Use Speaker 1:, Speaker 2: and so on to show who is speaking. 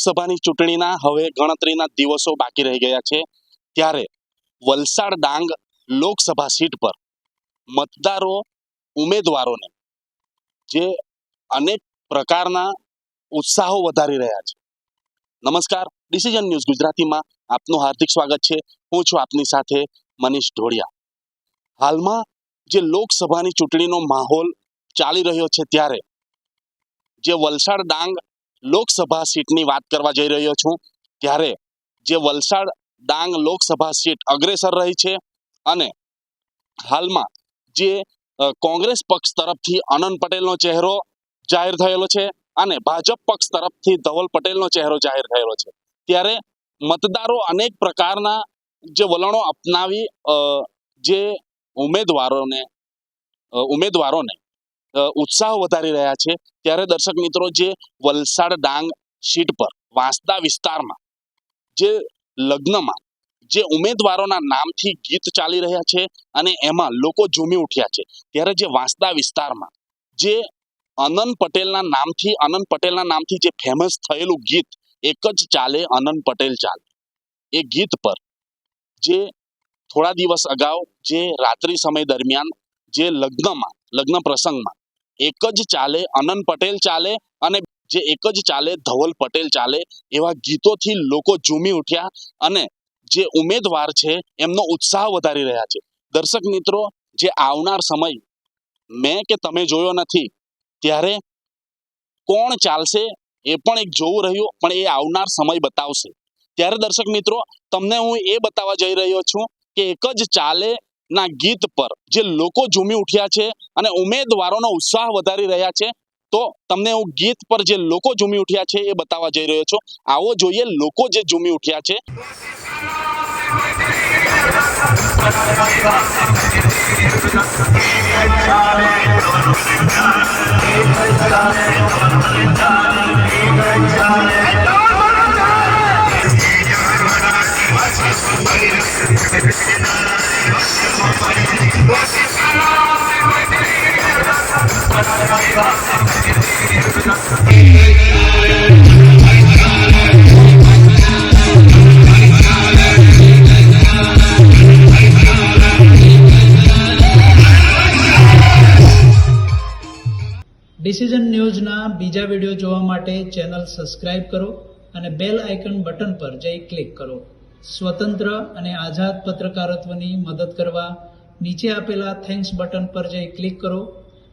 Speaker 1: લોકસભાની ચૂંટણીના હવે ગણતરીના દિવસો બાકી રહી ગયા છે. ત્યારે વલસાડ ડાંગ લોકસભા સીટ પર મતદારો, ઉમેદવારોને જે અનેક પ્રકારના ઉત્સાહો વધારી રહ્યા છે. નમસ્કાર, ડિસિઝન ન્યૂઝ ગુજરાતીમાં આપનું હાર્દિક સ્વાગત છે. હું છું આપની સાથે મનીષ ઢોળિયા. હાલમાં જે લોકસભાની ચૂંટણીનો માહોલ ચાલી રહ્યો છે ત્યારે જે વલસાડ ડાંગ લોકસભા સીટની વાત કરવા જઈ રહ્યો છું, ત્યારે જે વલસાડ ડાંગ લોકસભા સીટ અગ્રેસર રહી છે અને હાલમાં જે કોંગ્રેસ પક્ષ તરફથી અનંત પટેલનો ચહેરો જાહેર થયેલો છે અને ભાજપ પક્ષ તરફથી ધવલ પટેલનો ચહેરો જાહેર થયેલો છે. ત્યારે મતદારો અનેક પ્રકારના જે વલણો અપનાવી જે ઉમેદવારોને ઉમેદવારોને ઉત્સાહ વધારી રહ્યા છે, ત્યારે દર્શક મિત્રો જે વલસાડ ડાંગ સીટ પર, વાંસદા વિસ્તારમાં, જે લગ્નમાં, જે ઉમેદવારોના નામથી ગીત ચાલી રહ્યા છે અને એમાં લોકો ઝૂમી ઉઠ્યા છે, ત્યારે જે વાંસદા વિસ્તારમાં, જે અનંત પટેલના નામથી અનંત પટેલના નામથી જે ફેમસ થયેલું ગીત, એક જ ચાલે અનંત પટેલ ચાલે. એ ગીત પર જે થોડા દિવસ અગાઉ, જે રાત્રિ સમય દરમિયાન, જે લગ્નમાં, લગ્ન પ્રસંગમાં એક જ ચાલે, અનંત પટેલ ચાલે અને જે એક જ ચાલે, ધવલ પટેલ ચાલે, એવા ગીતોથી લોકો ઝૂમી ઉઠ્યા અને જે ઉમેદવાર છે એમનો ઉત્સાહ વધારી રહ્યા છે. દર્શક મિત્રો, જે આવનાર સમય, મેં કે તમે જોયો નથી, ત્યારે કોણ ચાલશે એ પણ એક જોવું રહ્યું, પણ એ આવનાર સમય બતાવશે. ત્યારે દર્શક મિત્રો, તમને હું એ બતાવવા જઈ રહ્યો છું કે એક જ ચાલે ના ગીત પર જે લોકો ઝૂમી ઉઠ્યા છે અને ઉમેદવારોનો ઉત્સાહ વધારી રહ્યા છે, તો તમને હું ગીત પર જે લોકો ઝૂમી ઉઠ્યા છે એ બતાવવા જઈ રહ્યો છું. આવો જોઈએ લોકો જે ઝૂમી ઉઠ્યા છે.
Speaker 2: ડિસિઝન ન્યૂઝના બીજા વીડિયો જોવા માટે ચેનલ સબસ્ક્રાઇબ કરો અને બેલ આઇકન બટન પર જઈ ક્લિક કરો. સ્વતંત્ર અને આઝાદ પત્રકારત્વની મદદ કરવા નીચે આપેલા થેન્ક્સ બટન પર જઈ ક્લિક કરો